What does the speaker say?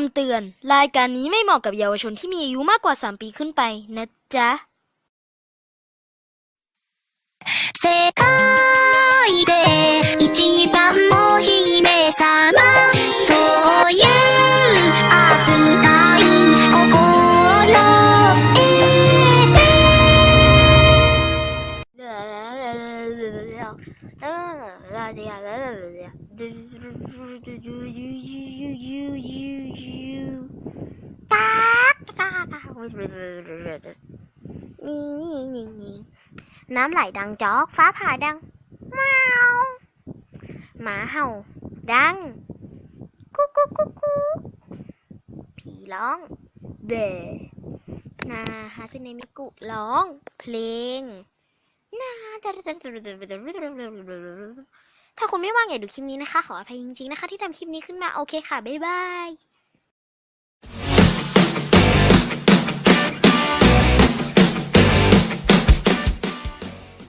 ำเตือน รายการนี้ไม่เหมาะกับเยาวชนที่มีอายุมากกว่า 3 ปีขึ้นไปนะจ๊ะ 世界で一番の姫様そういう扱い心得 นี่นี่นี่นี่น้ำไหลดังจอก ฟ้าผ่าดังแมวหมาเห่า ดัง กุ๊กกุ๊กกุ๊กกุ๊กผีร้องเดนาฮาซึเนมิกุร้อง เพลงนาถ้าคุณไม่ว่างอย่าดูคลิปนี้นะคะ ขออภัยจริงๆนะคะ ที่ทำคลิปนี้ขึ้นมา โอเคค่ะ บ๊ายบาย